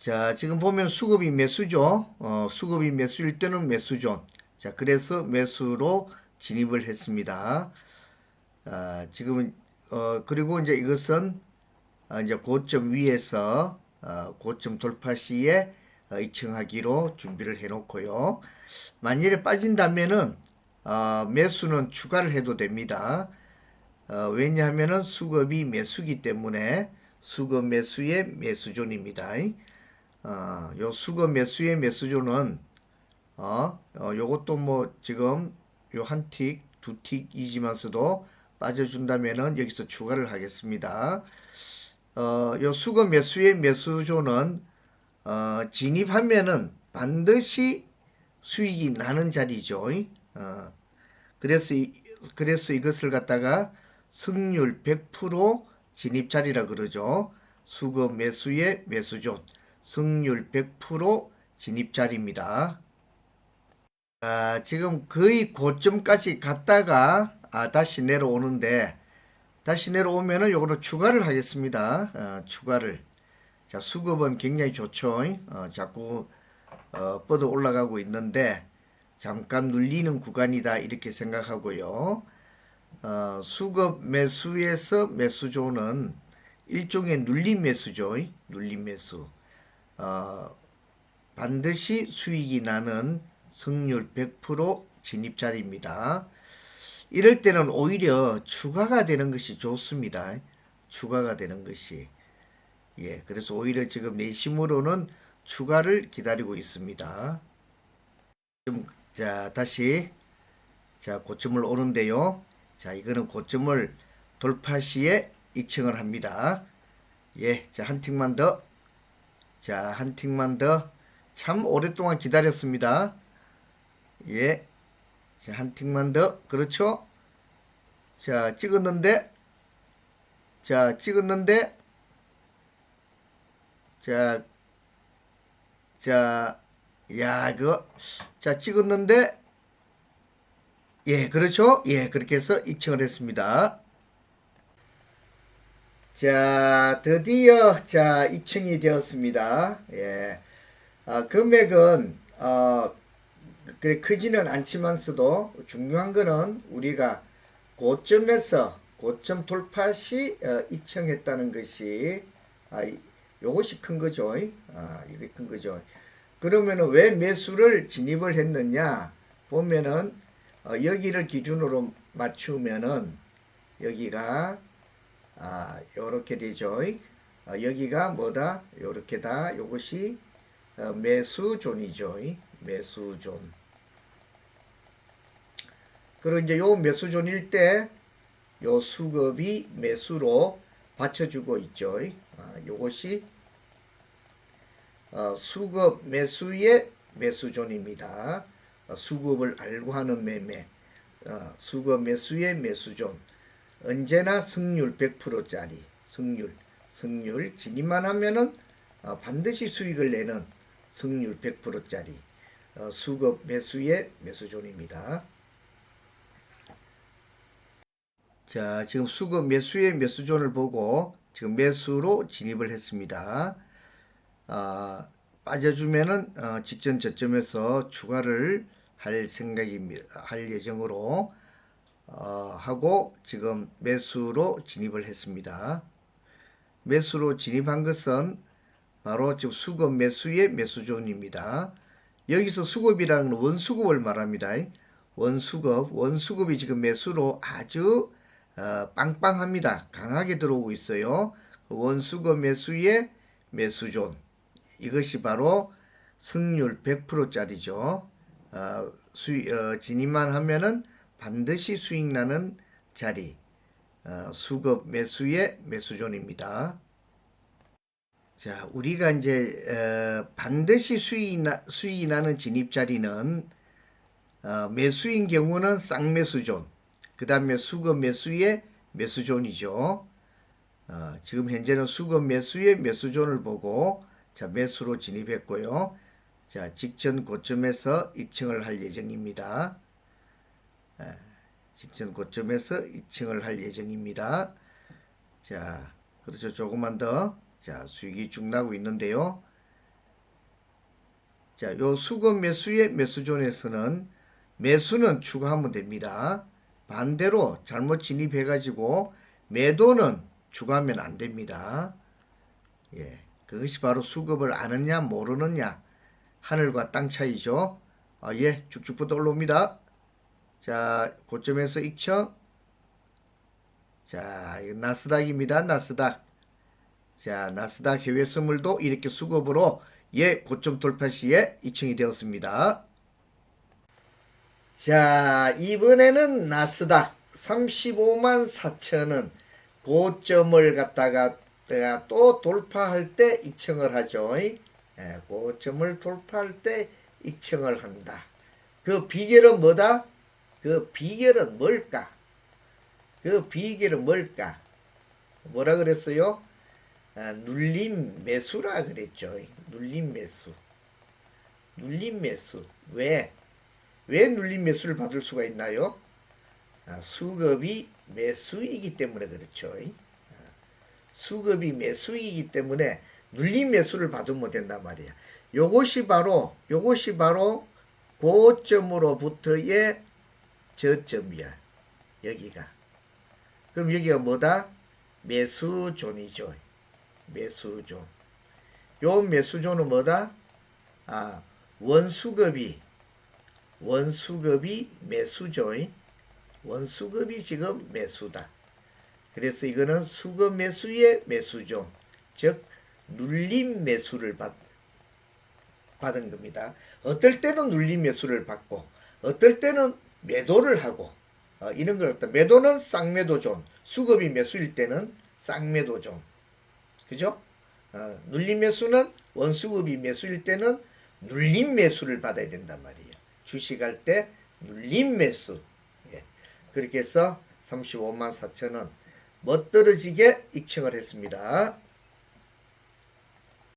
자, 지금 보면 수급이 매수죠. 어, 수급이 매수일 때는 매수존. 자, 그래서 매수로 진입을 했습니다. 아, 지금은 어, 그리고 이제 이것은 아, 이제 고점 위에서 어, 고점 돌파 시에 어, 이청하기로 준비를 해놓고요. 만일에 빠진다면은 어, 매수는 추가를 해도 됩니다. 어, 왜냐하면은 수급이 매수기 때문에 수급 매수의 매수존입니다. 어, 요 수급 매수의 매수존은 어, 어 요것도 뭐 지금 요 한 틱, 두 틱이지만서도 빠져준다면은 여기서 추가를 하겠습니다. 어, 요 수급 매수의 매수존은 어, 진입하면은 반드시 수익이 나는 자리죠. 어, 그래서 이, 그래서 이것을 갖다가 승률 100% 진입 자리라 그러죠. 수급 매수의 매수존 승률 100% 진입 자리입니다. 아, 지금 거의 고점까지 갔다가 아, 다시 내려오는데 다시 내려오면은 요거로 추가를 하겠습니다. 어, 추가를. 자, 수급은 굉장히 좋죠. 어, 자꾸 어, 뻗어 올라가고 있는데 잠깐 눌리는 구간이다 이렇게 생각하고요. 어, 수급 매수에서 매수조는 일종의 눌림 매수죠. 눌림 매수. 어, 반드시 수익이 나는 승률 100% 진입 자리입니다. 이럴 때는 오히려 추가가 되는 것이 좋습니다. 추가가 되는 것이. 예, 그래서 오히려 지금 내심으로는 추가를 기다리고 있습니다. 좀, 자, 다시. 자, 고점을 오는데요. 자, 이거는 고점을 돌파 시에 입층을 합니다. 예, 자, 한 틱만 더. 자, 한 틱만 더. 참 오랫동안 기다렸습니다. 예. 자, 한 틱만 더. 그렇죠? 자, 찍었는데. 자, 찍었는데. 자, 자, 야, 그거. 자, 찍었는데. 예, 그렇죠? 예, 그렇게 해서 입증을 했습니다. 자, 드디어, 자, 입증이 되었습니다. 예. 아, 금액은, 어, 그래 크지는 않지만서도 중요한 거는 우리가 고점에서 고점 돌파 시 어, 입청했다는 것이 아, 이- 요것이 큰 거죠. 아, 이게 큰 거죠. 그러면은 왜 매수를 진입을 했느냐 보면은 어, 여기를 기준으로 맞추면은 여기가 아, 요렇게 되죠. 어, 여기가 뭐다? 요렇게다. 요것이 어, 매수존이죠. 매수존. 그리고 이제 요 매수존일 때 요 수급이 매수로 받쳐주고 있죠. 아, 요것이 어, 수급 매수의 매수존입니다. 어, 수급을 알고 하는 매매. 어, 수급 매수의 매수존. 언제나 승률 100%짜리. 승률. 승률 진입만 하면은 어, 반드시 수익을 내는 승률 100%짜리. 어, 수급 매수의 매수존입니다. 자, 지금 수급 매수의 매수존을 보고 지금 매수로 진입을 했습니다. 아, 빠져주면은 어, 직전 저점에서 추가를 할 생각입니다. 할 예정으로 어, 하고 지금 매수로 진입을 했습니다. 매수로 진입한 것은 바로 지금 수급 매수의 매수존입니다. 여기서 수급이라는 원수급을 말합니다. 원수급, 원수급이 지금 매수로 아주 어, 빵빵합니다. 강하게 들어오고 있어요. 그 원수급 매수의 매수존. 이것이 바로 승률 100%짜리죠. 어, 수익, 어, 진입만 하면은 반드시 수익 나는 자리. 어, 수급 매수의 매수존입니다. 자, 우리가 이제 어, 반드시 수익이, 나, 수익이 나는 진입 자리는 어, 매수인 경우는 쌍매수존, 그 다음에 수급 매수의 매수존이죠. 어, 지금 현재는 수급 매수의 매수존을 보고 자 매수로 진입했고요. 자 직전 고점에서 입증을 할 예정입니다. 에, 직전 고점에서 입증을 할 예정입니다. 자 그렇죠 조금만 더. 자 수익이 쭉 나고 있는데요. 자, 요 수급 매수의 매수존에서는 매수는 추가하면 됩니다. 반대로 잘못 진입해 가지고 매도는 추가하면 안 됩니다. 예. 그것이 바로 수급을 아느냐 모르느냐 하늘과 땅 차이죠. 아, 예. 쭉쭉부터 올라옵니다. 자, 고점에서 익청. 자, 이거 나스닥입니다. 나스닥. 자, 나스닥 해외 선물도 이렇게 수급으로 예, 고점 돌파 시에 이층이 되었습니다. 자, 이번에는 나스닥 35만 4천원 고점을 갖다가 또 돌파할 때 익청을 하죠. 예, 고점을 돌파할 때 익청을 한다. 그 비결은 뭐다? 그 비결은 뭘까? 그 비결은 뭘까? 뭐라 그랬어요? 아, 눌림 매수라 그랬죠. 눌림 매수. 눌림 매수. 왜? 왜 눌림 매수를 받을 수가 있나요? 아, 수급이 매수이기 때문에 그렇죠. 아, 수급이 매수이기 때문에 눌림 매수를 받으면 된단 말이야. 요것이 바로 요것이 바로 고점으로부터의 저점이야. 여기가. 그럼 여기가 뭐다? 매수존이죠. 매수존. 요 매수존은 뭐다? 아, 원수급이 원수급이 매수죠. 원수급이 지금 매수다. 그래서 이거는 수급 매수의 매수존. 즉 눌림 매수를 받, 받은 겁니다. 어떨 때는 눌림 매수를 받고 어떨 때는 매도를 하고 어, 이런 걸 갖다 매도는 쌍매도존 수급이 매수일 때는 쌍매도존 그죠? 어, 눌림 매수는 원수급이 매수일 때는 눌림 매수를 받아야 된단 말이에요. 주식할 때 눌림 매수. 예. 그렇게 해서 35만 4천 원 멋들어지게 익청을 했습니다.